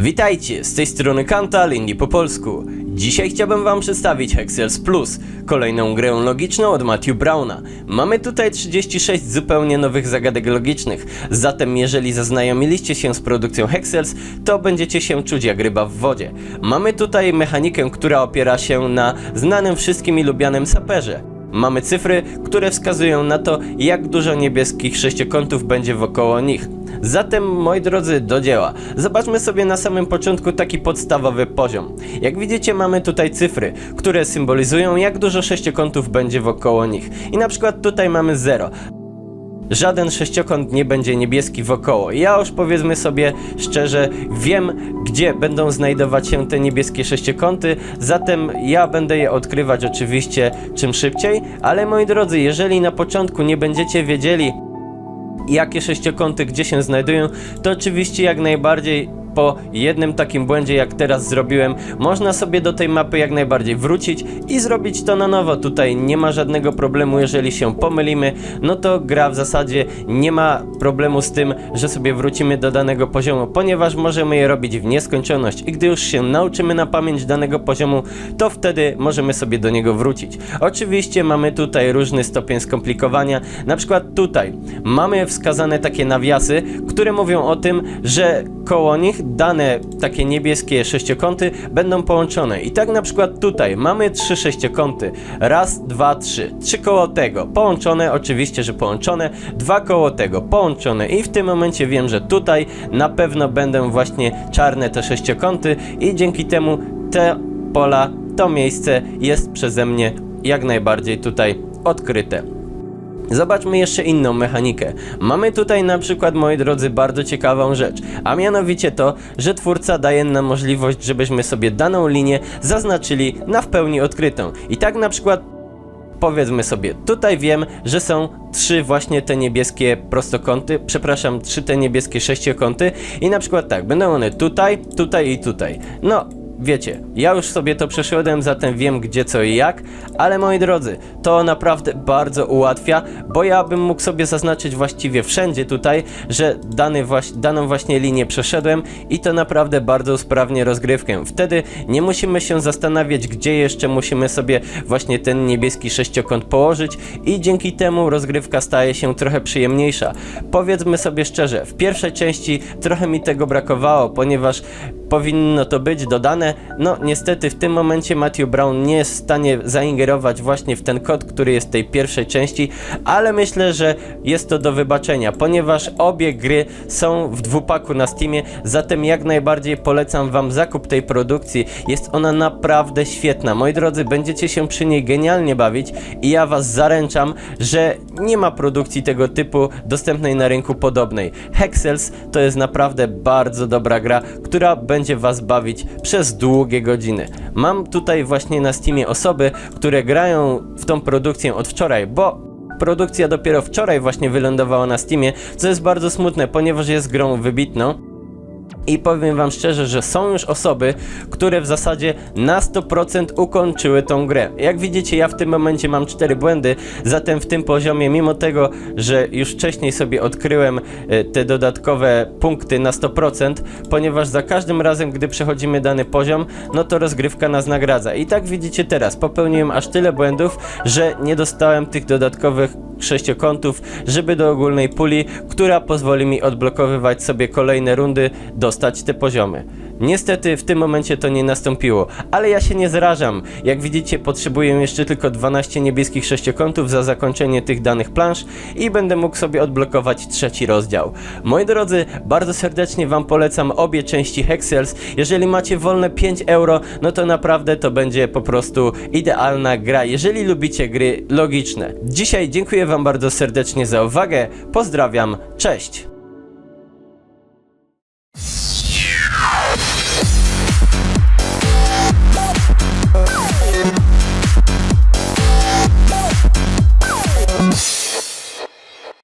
Witajcie, z tej strony Kantal, Indie po polsku. Dzisiaj chciałbym wam przedstawić Hexels Plus, kolejną grę logiczną od Matthew Browna. Mamy tutaj 36 zupełnie nowych zagadek logicznych, zatem jeżeli zaznajomiliście się z produkcją Hexels, to będziecie się czuć jak ryba w wodzie. Mamy tutaj mechanikę, która opiera się na znanym wszystkim i lubianym saperze. Mamy cyfry, które wskazują na to, jak dużo niebieskich sześciokątów będzie wokoło nich. Zatem, moi drodzy, do dzieła. Zobaczmy sobie na samym początku taki podstawowy poziom. Jak widzicie, mamy tutaj cyfry, które symbolizują, jak dużo sześciokątów będzie wokoło nich. I na przykład tutaj mamy 0. Żaden sześciokąt nie będzie niebieski wokoło. Ja już powiedzmy sobie szczerze, wiem gdzie będą znajdować się te niebieskie sześciokąty, zatem ja będę je odkrywać oczywiście czym szybciej, ale moi drodzy, jeżeli na początku nie będziecie wiedzieli jakie sześciokąty gdzie się znajdują, to oczywiście jak najbardziej po jednym takim błędzie jak teraz zrobiłem, można sobie do tej mapy jak najbardziej wrócić i zrobić to na nowo. Tutaj nie ma żadnego problemu, jeżeli się pomylimy, no to gra w zasadzie nie ma problemu z tym, że sobie wrócimy do danego poziomu, ponieważ możemy je robić w nieskończoność i gdy już się nauczymy na pamięć danego poziomu, to wtedy możemy sobie do niego wrócić. Oczywiście mamy tutaj różny stopień skomplikowania, na przykład tutaj mamy wskazane takie nawiasy, które mówią o tym, że koło nich dane takie niebieskie sześciokąty będą połączone. I tak na przykład tutaj mamy trzy sześciokąty. Raz, dwa, trzy. Trzy koło tego. Połączone, oczywiście, że połączone. Dwa koło tego. Połączone. I w tym momencie wiem, że tutaj na pewno będą właśnie czarne te sześciokąty i dzięki temu te pola, to miejsce jest przeze mnie jak najbardziej tutaj odkryte. Zobaczmy jeszcze inną mechanikę. Mamy tutaj na przykład, moi drodzy, bardzo ciekawą rzecz, a mianowicie to, że twórca daje nam możliwość, żebyśmy sobie daną linię zaznaczyli na w pełni odkrytą. I tak na przykład powiedzmy sobie, tutaj wiem, że są trzy właśnie te niebieskie prostokąty, przepraszam, trzy te niebieskie sześciokąty i na przykład tak, będą one tutaj, tutaj i tutaj. No, Wiecie, ja już sobie to przeszedłem, zatem wiem gdzie, co i jak, ale moi drodzy, to naprawdę bardzo ułatwia, bo ja bym mógł sobie zaznaczyć właściwie wszędzie tutaj, że dany właś daną właśnie linię przeszedłem i to naprawdę bardzo usprawnia rozgrywkę. Wtedy nie musimy się zastanawiać, gdzie jeszcze musimy sobie właśnie ten niebieski sześciokąt położyć i dzięki temu rozgrywka staje się trochę przyjemniejsza. Powiedzmy sobie szczerze, w pierwszej części trochę mi tego brakowało, ponieważ powinno to być dodane. No niestety w tym momencie Matthew Brown nie jest w stanie zaingerować właśnie w ten kod, który jest w tej pierwszej części, ale myślę, że jest to do wybaczenia, ponieważ obie gry są w dwupaku na Steamie, zatem jak najbardziej polecam wam zakup tej produkcji. Jest ona naprawdę świetna. Moi drodzy, będziecie się przy niej genialnie bawić i ja was zaręczam, że nie ma produkcji tego typu dostępnej na rynku podobnej. Hexels to jest naprawdę bardzo dobra gra, która będzie was bawić przez długie godziny. Mam tutaj właśnie na Steamie osoby, które grają w tą produkcję od wczoraj, bo produkcja dopiero wczoraj właśnie wylądowała na Steamie, co jest bardzo smutne, ponieważ jest grą wybitną. I powiem wam szczerze, że są już osoby, które w zasadzie na 100% ukończyły tą grę. Jak widzicie, ja w tym momencie mam 4 błędy, zatem w tym poziomie, mimo tego, że już wcześniej sobie odkryłem e, te dodatkowe punkty na 100%, ponieważ za każdym razem, gdy przechodzimy dany poziom, no to rozgrywka nas nagradza. I tak widzicie teraz, popełniłem aż tyle błędów, że nie dostałem tych dodatkowych sześciokątów, żeby do ogólnej puli, która pozwoli mi odblokowywać sobie kolejne rundy, dostać te poziomy. Niestety w tym momencie to nie nastąpiło, ale ja się nie zrażam. Jak widzicie potrzebuję jeszcze tylko 12 niebieskich sześciokątów za zakończenie tych danych plansz i będę mógł sobie odblokować trzeci rozdział. Moi drodzy, bardzo serdecznie wam polecam obie części Hexels. Jeżeli macie wolne 5 euro, no to naprawdę to będzie po prostu idealna gra, jeżeli lubicie gry logiczne. Dzisiaj dziękuję wam bardzo serdecznie za uwagę, pozdrawiam, cześć! you